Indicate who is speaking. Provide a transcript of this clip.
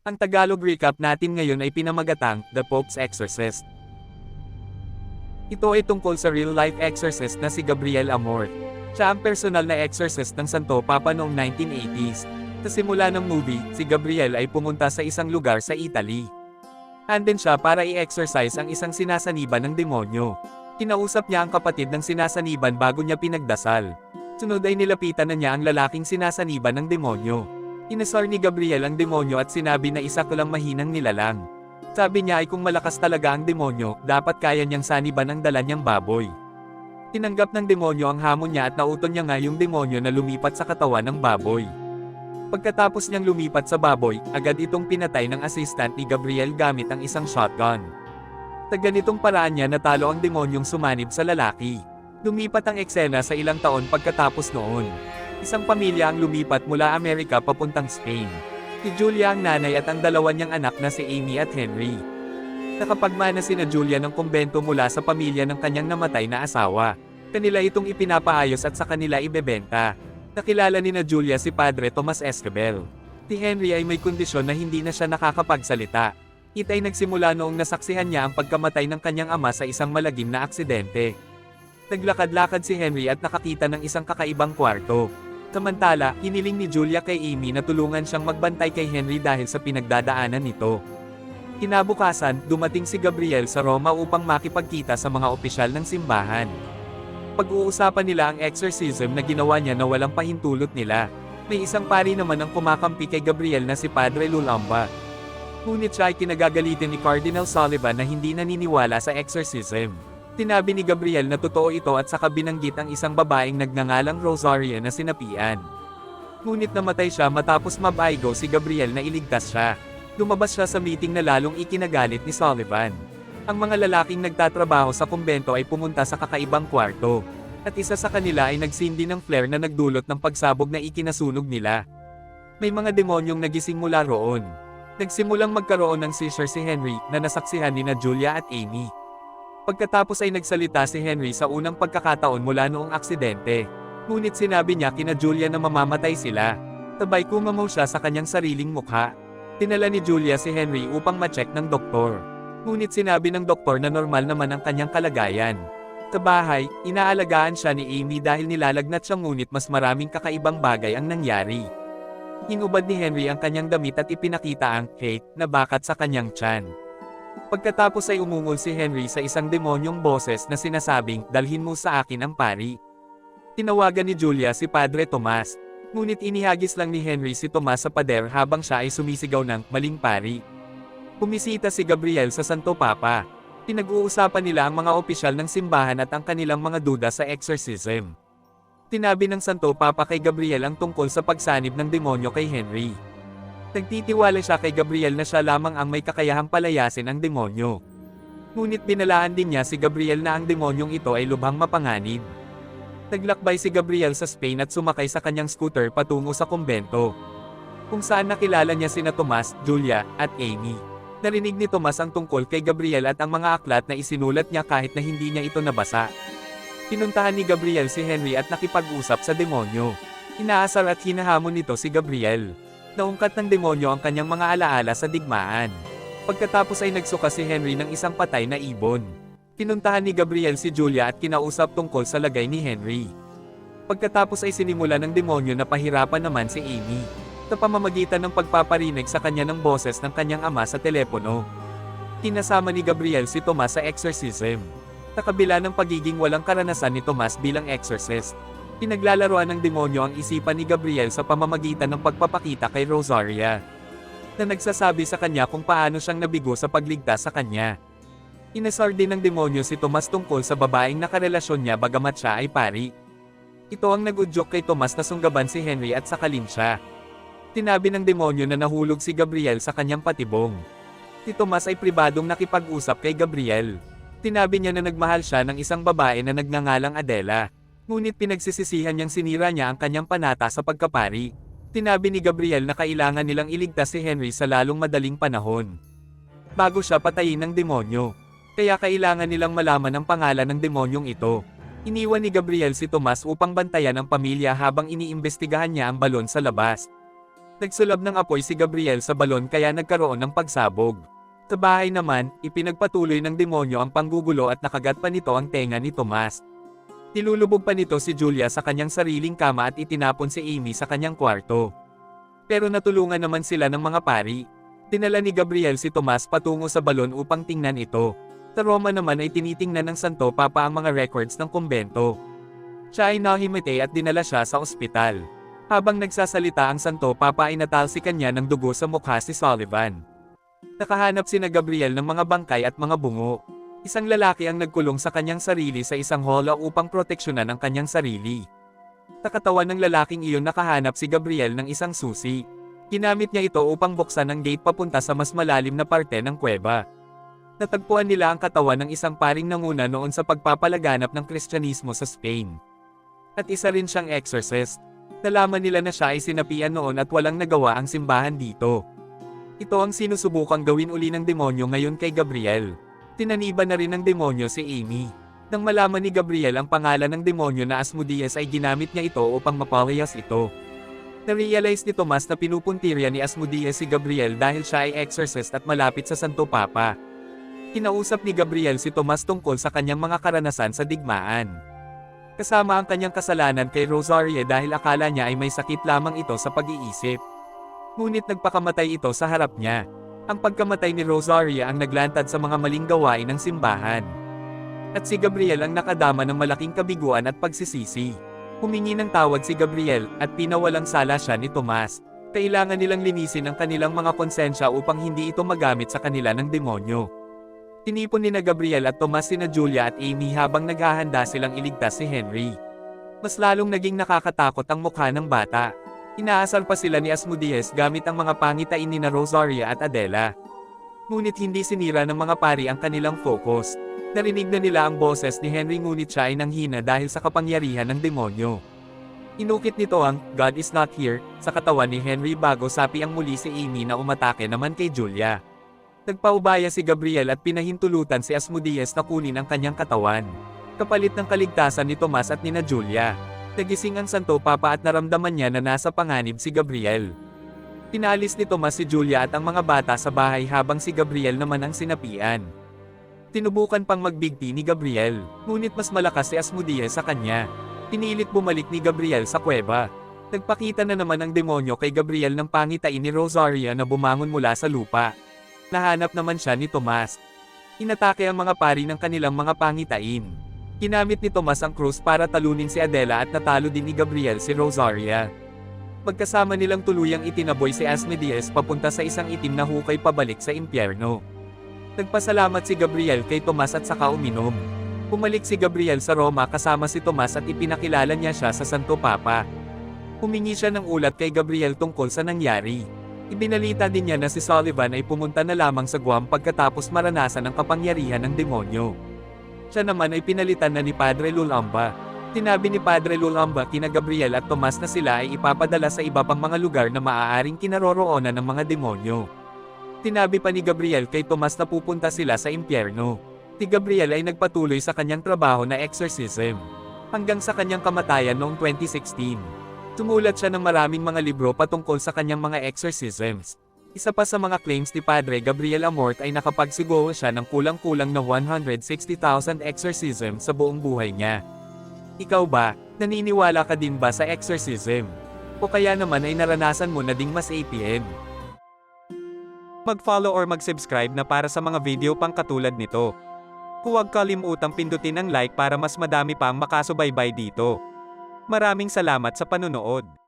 Speaker 1: Ang Tagalog recap natin ngayon ay pinamagatang The Pope's Exorcist. Ito ay tungkol sa real-life exorcist na si Gabriel Amor. Siya ang personal na exorcist ng Santo Papa noong 1980s. Sa simula ng movie, si Gabriel ay pumunta sa isang lugar sa Italy. Andin siya para i-exorcise ang isang sinasaniban ng demonyo. Kinausap niya ang kapatid ng sinasaniban bago niya pinagdasal. Sunod ay nilapitan na niya ang lalaking sinasaniban ng demonyo. Inasar ni Gabriel ang demonyo at sinabi na isa ko lang mahinang nilalang. Sabi niya ay kung malakas talaga ang demonyo, dapat kaya niyang saniban ang dala niyang baboy. Tinanggap ng demonyo ang hamon niya at nauton niya nga yung demonyo na lumipat sa katawan ng baboy. Pagkatapos niyang lumipat sa baboy, agad itong pinatay ng assistant ni Gabriel gamit ang isang shotgun. Sa ganitong paraan niya natalo ang demonyong sumanib sa lalaki. Lumipat ang eksena sa ilang taon pagkatapos noon. Isang pamilya ang lumipat mula Amerika papuntang Spain. Si Julia ang nanay at ang dalawa niyang anak na si Amy at Henry. Nakapagmana sina Julia ng kumbento mula sa pamilya ng kanyang namatay na asawa. Kanila itong ipinapaayos at sa kanila ibebenta. Nakilala ni na Julia si Padre Tomas Escabel. Si Henry ay may kondisyon na hindi na siya nakakapagsalita. It ay nagsimula noong nasaksihan niya ang pagkamatay ng kanyang ama sa isang malagim na aksidente. Naglakad-lakad si Henry at nakakita ng isang kakaibang kwarto. Samantala, hiniling ni Julia kay Amy na tulungan siyang magbantay kay Henry dahil sa pinagdadaanan nito. Kinabukasan, dumating si Gabriel sa Roma upang makipagkita sa mga opisyal ng simbahan. Pag-uusapan nila ang exorcism na ginawa niya na walang pahintulot nila. May isang pari naman ang kumakampi kay Gabriel na si Padre Lulamba. Ngunit siya ay kinagagalitin ni Cardinal Sullivan na hindi naniniwala sa exorcism. Tinabi ni Gabriel na totoo ito at saka binanggit ang isang babaeng nagngangalang Rosaria na sinapian. Ngunit namatay siya matapos mabaigo si Gabriel na iligtas siya. Lumabas siya sa meeting na lalong ikinagalit ni Sullivan. Ang mga lalaking nagtatrabaho sa kumbento ay pumunta sa kakaibang kwarto. At isa sa kanila ay nagsindi ng flare na nagdulot ng pagsabog na ikinasunog nila. May mga demonyong nagising mula roon. Nagsimulang magkaroon ng seizure si Henry na nasaksihan ni na Julia at Amy. Pagkatapos ay nagsalita si Henry sa unang pagkakataon mula noong aksidente. Ngunit sinabi niya kina Julia na mamamatay sila. Tabay kumamaw siya sa kanyang sariling mukha. Tinala ni Julia si Henry upang ma-check ng doktor. Ngunit sinabi ng doktor na normal naman ang kanyang kalagayan. Sa bahay, inaalagaan siya ni Amy dahil nilalagnat siya ngunit mas maraming kakaibang bagay ang nangyari. Hinubad ni Henry ang kanyang damit at ipinakita ang cake na bakat sa kanyang tiyan. Pagkatapos ay umungol si Henry sa isang demonyong boses na sinasabing, dalhin mo sa akin ang pari. Tinawagan ni Julia si Padre Tomas, ngunit inihagis lang ni Henry si Tomas sa pader habang siya ay sumisigaw ng maling pari. Pumisita si Gabriel sa Santo Papa. Pinag-uusapan nila ang mga opisyal ng simbahan at ang kanilang mga duda sa exorcism. Tinabi ng Santo Papa kay Gabriel ang tungkol sa pagsanib ng demonyo kay Henry. Nagtitiwala siya kay Gabriel na siya lamang ang may kakayahang palayasin ang demonyo. Ngunit binalaan din niya si Gabriel na ang demonyong ito ay lubhang mapanganib. Naglakbay si Gabriel sa Spain at sumakay sa kanyang scooter patungo sa kumbento. Kung saan nakilala niya sina Tomas, Julia, at Amy. Narinig ni Tomas ang tungkol kay Gabriel at ang mga aklat na isinulat niya kahit na hindi niya ito nabasa. Pinuntahan ni Gabriel si Henry at nakipag-usap sa demonyo. Inaasar at hinahamon nito si Gabriel. Naungkat ng demonyo ang kanyang mga alaala sa digmaan. Pagkatapos ay nagsuka si Henry ng isang patay na ibon. Pinuntahan ni Gabriel si Julia at kinausap tungkol sa lagay ni Henry. Pagkatapos ay sinimula ng demonyo na pahirapan naman si Amy. Sa pamamagitan ng pagpaparinig sa kanya ng boses ng kanyang ama sa telepono. Kinasama ni Gabriel si Tomas sa exorcism. Sa kabila ng pagiging walang karanasan ni Tomas bilang exorcist, pinaglalaroan ng demonyo ang isipan ni Gabriel sa pamamagitan ng pagpapakita kay Rosaria. Na nagsasabi sa kanya kung paano siyang nabigo sa pagligtas sa kanya. Inasar din ng demonyo si Tomas tungkol sa babaeng nakarelasyon niya bagamat siya ay pari. Ito ang nagudyok kay Tomas na sunggaban si Henry at sakalin siya. Tinabi ng demonyo na nahulog si Gabriel sa kanyang patibong. Si Tomas ay pribadong nakipag-usap kay Gabriel. Tinabi niya na nagmahal siya ng isang babae na nagngangalang Adela. Ngunit pinagsisisihan niyang sinira niya ang kanyang panata sa pagkapari. Tinabi ni Gabriel na kailangan nilang iligtas si Henry sa lalong madaling panahon. Bago siya patayin ng demonyo. Kaya kailangan nilang malaman ang pangalan ng demonyong ito. Iniwan ni Gabriel si Tomas upang bantayan ang pamilya habang iniimbestigahan niya ang balon sa labas. Nagsulab ng apoy si Gabriel sa balon kaya nagkaroon ng pagsabog. Sa bahay naman, ipinagpatuloy ng demonyo ang panggugulo at nakagat pa nito ang tenga ni Tomas. Nilulubog pa nito si Julia sa kanyang sariling kama at itinapon si Amy sa kanyang kwarto. Pero natulungan naman sila ng mga pari. Dinala ni Gabriel si Tomas patungo sa balon upang tingnan ito. Sa Roma naman ay tinitingnan ng Santo Papa ang mga records ng kumbento. Siya ay nahimite at dinala siya sa ospital. Habang nagsasalita ang Santo Papa ay natalsikan niya ng dugo sa mukha si Sullivan. Nakahanap si na Gabriel ng mga bangkay at mga bungo. Isang lalaki ang nagkulong sa kanyang sarili sa isang holo upang proteksyonan ang kanyang sarili. Sa katawan ng lalaking iyon nakahanap si Gabriel ng isang susi. Ginamit niya ito upang buksan ang gate papunta sa mas malalim na parte ng kuweba. Natagpuan nila ang katawan ng isang paring nanguna noon sa pagpapalaganap ng Kristyanismo sa Spain. At isa rin siyang exorcist. Nalaman nila na siya ay sinapian noon at walang nagawa ang simbahan dito. Ito ang sinusubukang gawin uli ng demonyo ngayon kay Gabriel. Tinaniba na rin ng demonyo si Amy. Nang malaman ni Gabriel ang pangalan ng demonyo na Asmodeus ay ginamit niya ito upang mapaliyas ito. Narealize ni Tomas na pinupuntirya ni Asmodeus si Gabriel dahil siya ay exorcist at malapit sa Santo Papa. Kinausap ni Gabriel si Tomas tungkol sa kanyang mga karanasan sa digmaan. Kasama ang kanyang kasalanan kay Rosaria dahil akala niya ay may sakit lamang ito sa pag-iisip. Ngunit nagpakamatay ito sa harap niya. Ang pagkamatay ni Rosaria ang naglantad sa mga maling gawain ng simbahan. At si Gabriel ang nakadama ng malaking kabiguan at pagsisisi. Humingi ng tawad si Gabriel at pinawalang sala siya ni Tomas. Kailangan nilang linisin ang kanilang mga konsensya upang hindi ito magamit sa kanila ng demonyo. Tinipon ni na Gabriel at Tomas sina Julia at Amy habang naghahanda silang iligtas si Henry. Mas lalong naging nakakatakot ang mukha ng bata. Inaasar pa sila ni Asmodeus gamit ang mga pangitain ni na Rosaria at Adela. Ngunit hindi sinira ng mga pari ang kanilang focus. Narinig na nila ang boses ni Henry ngunit siya ay nanghina dahil sa kapangyarihan ng demonyo. Inukit nito ang God is not here sa katawan ni Henry bago sapi ang muli si Amy na umatake naman kay Julia. Nagpaubaya si Gabriel at pinahintulutan si Asmodeus na kunin ang kanyang katawan. Kapalit ng kaligtasan ni Tomas at nina Julia. Nagising ang Santo Papa at naramdaman niya na nasa panganib si Gabriel. Pinalis ni Tomas si Julia at ang mga bata sa bahay habang si Gabriel naman ang sinapian. Tinubukan pang magbigti ni Gabriel, ngunit mas malakas si Asmodeus sa kanya. Pinilit bumalik ni Gabriel sa kuweba. Nagpakita na naman ang demonyo kay Gabriel ng pangitain ni Rosaria na bumangon mula sa lupa. Nahanap naman siya ni Tomas. Inatake ang mga pari ng kanilang mga pangitain. Ginamit ni Tomas ang krus para talunin si Adela at natalo din ni Gabriel si Rosaria. Magkasama nilang tuluyang itinaboy si Asmodeus papunta sa isang itim na hukay pabalik sa impyerno. Nagpasalamat si Gabriel kay Tomas at saka uminom. Pumalik si Gabriel sa Roma kasama si Tomas at ipinakilala niya siya sa Santo Papa. Humingi siya ng ulat kay Gabriel tungkol sa nangyari. Ibinalita din niya na si Sullivan ay pumunta na lamang sa Guam pagkatapos maranasan ang kapangyarihan ng demonyo. Siya naman ay pinalitan na ni Padre Lulamba. Tinabi ni Padre Lulamba kina Gabriel at Tomas na sila ay ipapadala sa iba pang mga lugar na maaaring kinaroroonan ng mga demonyo. Tinabi pa ni Gabriel kay Tomas na pupunta sila sa impyerno. Si Gabriel ay nagpatuloy sa kanyang trabaho na exorcism. Hanggang sa kanyang kamatayan noong 2016. Tumulat siya ng maraming mga libro patungkol sa kanyang mga exorcisms. Isa pa sa mga claims ni Padre Gabriel Amort ay nakapagsiguro siya ng kulang-kulang na 160,000 exorcism sa buong buhay niya. Ikaw ba, naniniwala ka din ba sa exorcism? O kaya naman ay naranasan mo na ding mas APN? Mag-follow or mag-subscribe na para sa mga video pang katulad nito. Huwag kalimutang pindutin ang like para mas madami pang makasubaybay dito. Maraming salamat sa panunood.